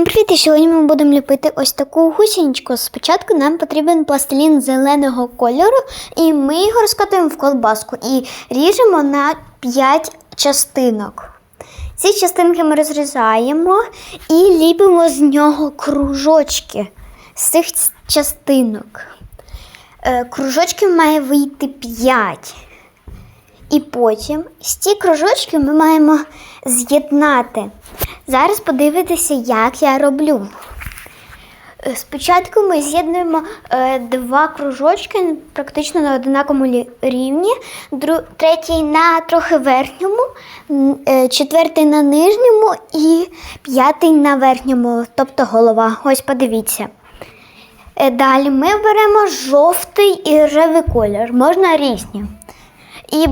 Всім привіт! Сьогодні ми будемо ліпити ось таку гусіничку. Спочатку нам потрібен пластилін зеленого кольору, і ми його розкатуємо в колбаску і ріжемо на 5 частинок. Ці частинки ми розрізаємо і ліпимо з нього кружочки з цих частинок. Е, Кружочків має вийти 5. І потім з ці кружочки ми маємо з'єднати. Зараз подивитися, як я роблю. Е, Спочатку ми з'єднуємо е, два кружочки практично на однаковому рівні, третій на трохи верхньому, е, четвертий на нижньому і п'ятий на верхньому, тобто голова. Ось подивіться. Далі ми беремо жовтий і рожевий колір, можна різні. І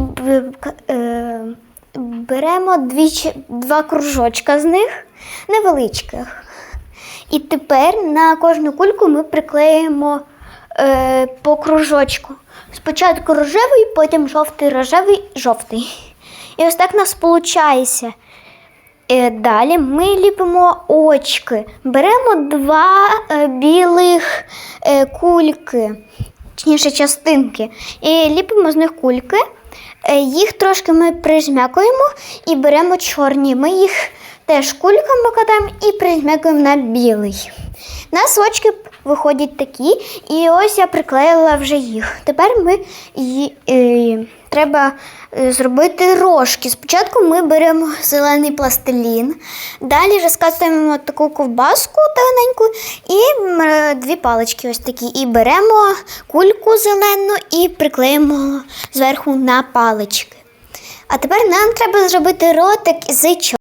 беремо дві, два кружочка з них невеличких. І тепер на кожну кульку ми приклеїмо е, по кружочку. Спочатку рожевий, потім жовтий, рожевий, жовтий. І ось так нас виходить. Е, Далі ми ліпимо очки. Беремо два е, білих е, кульки, точніше частинки, і ліпимо з них кульки. Е, Їх трошки ми прижмякуємо і беремо чорні. Ми їх теж кульками катаємо і прижмякуємо на білий. У нас очки виходять такі, і ось я приклеїла вже їх. Тепер ми ї- е, треба е, зробити рожки. Спочатку ми беремо зелений пластилін, далі розкатуємо таку ковбаску тоненьку і е, дві палички ось такі. І беремо кульку зелену і приклеїмо зверху на палички. А тепер нам треба зробити ротик з чорним.